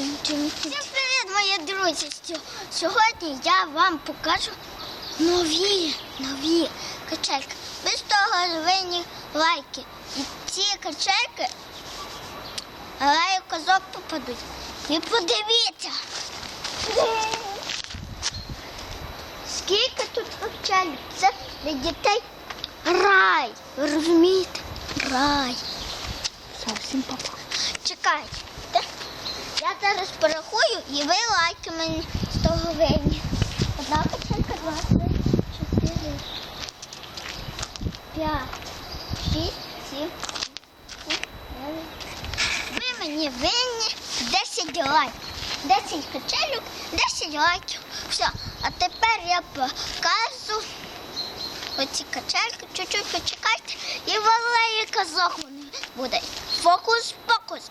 Всім привіт, мої друзі! Сьогодні я вам покажу нові, нові качельки. Без того винні лайки. І ці качельки лаю казок попадуть. І подивіться. Скільки тут качель? Це для дітей рай. Ви розумієте? Рай. Зовсім папа. Чекайте. Я зараз порахую і ви лайки мені з того винні. Одна три, чотири, п'ять, шість, сім, вісім, дев'ять. Ви мені винні 10 лайків. 10 качелюк, 10 лайків. Все. А тепер я покажу оці качельки. Чуть-чуть почекайте. І валеє казах буде. Фокус-покус.